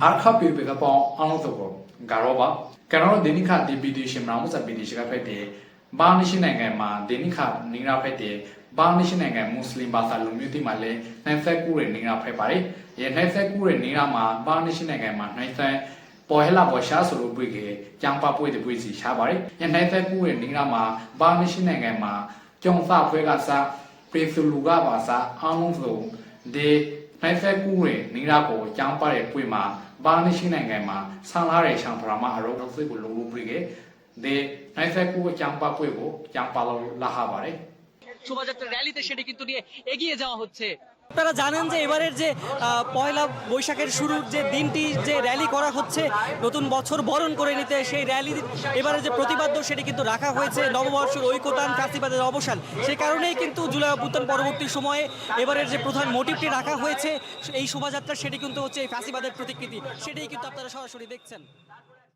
arka pe pe ka pong ang so ko garo ba ကျွန်တော်တို့ဒိနိခဒီပီတီရှင်မနာမှုစပီတီရှိကဖက်တယ်ဘာနရှိနိုင်ငံမှာဒိနိခနေရာဖက်တယ်ဘာနရှိနိုင်ငံမွတ်စလင်ဘာသာလူမျိုးတိမှာလည်းနိုင်ဆက်ကူရဲ့နေရာဖက်ပါတယ်။ရဲ့နိုင်ဆက်ကူရဲ့နေရာမှာဘာနရှိနိုင်ငံမှာနိုင်ဆက်ပေါ်ဟလာပေါ်ရှာဆိုလို့ပြခဲ့ကြံပါပွေတဲ့ပွေစီရှားပါတယ်။ရဲ့နိုင်ဆက်ကူရဲ့နေရာမှာဘာနရှိနိုင်ငံမှာကျုံစဖွဲကစားပရိစုလူကပါစားအားလုံးစုံဒီ နိုင်ဆက်ကူရဲ့နေရာကိုကြံပါတဲ့ပွေမှာဘာနရှိနိုင်ငံမှာဆန်လာတဲ့ရှံပရာမအရောတော့စိတ်ကိုလုံလို့ပြခဲ့ဒီနိုင်ဆက်ကူရဲ့ကြံပါပွေကိုကြံပါလို့လာဟာပါတယ် শোভাযাত্রা র্যালিতে সেটি কিন্তু নিয়ে এগিয়ে যাওয়া হচ্ছে আপনারা জানেন যে এবারের যে আহ, পয়লা বৈশাখের শুরুর যে দিনটি যে র্যালি করা হচ্ছে নতুন বছর বরণ করে নিতে সেই র্যালি এবারে যে প্রতিবাদ্য সেটি কিন্তু রাখা হয়েছে নববর্ষের ঐকতান ফ্যাসিবাদের অবসান সেই কারণেই কিন্তু জুলাই অভ্যুত্থান পরবর্তী সময়ে এবারের যে প্রধান মোটিভটি রাখা হয়েছে এই শোভাযাত্রা সেটি কিন্তু হচ্ছে এই ফ্যাসিবাদের প্রতিকৃতি সেটাই কিন্তু আপনারা সরাসরি দেখছেন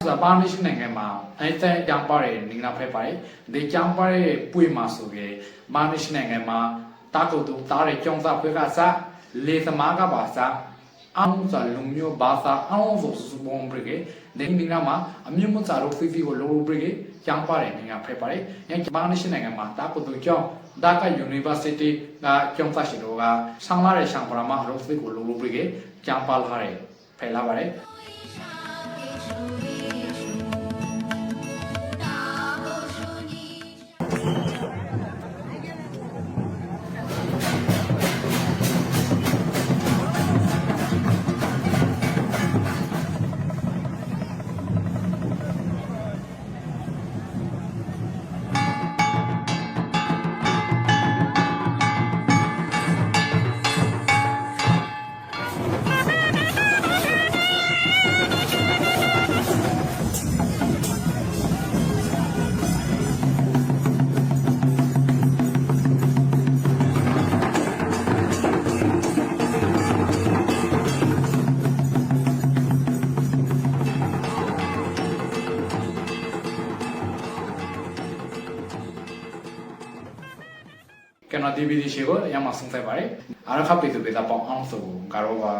ဆိုတော့ဘာမရှင်နိုင်ငံမှာအဲ့တဲ့ကြံပါတဲ့နေနာဖက်ပါတယ်ဒီကြံပါတဲ့ပွေမှာဆိုကေဘာမရှင်နိုင်ငံမှာ တာကုတ်တူတားတဲ့ကျုံစာဖွဲကစားလေသမားကပါစားအောင်စာလုံမျိုးဘာသာအောင်ဆိုစဘုံပရိကေဒီနေနာမှာအမြင့်မစာတို့ဖီဖီကိုလိုလိုပရိကေကြံပါတဲ့နေနာဖက်ပါတယ်ညဘာမရှင်နိုင်ငံမှာတာကုတ်တူကျောင်းဒါက University ကကျုံစာရှိတော့ကဆံလာတဲ့ရှံပရာမအလုပ်ဖိကိုလိုလိုပရိကေကြံပါလာတဲ့ဖယ်လာပါတယ် ကျွန်တော် DVD ရှိကိုရမှာဆုံးသက်ပါတယ်အားရခပ်ပြီသူပဲတော့ပေါအောင်ဆိုကတော့ပါ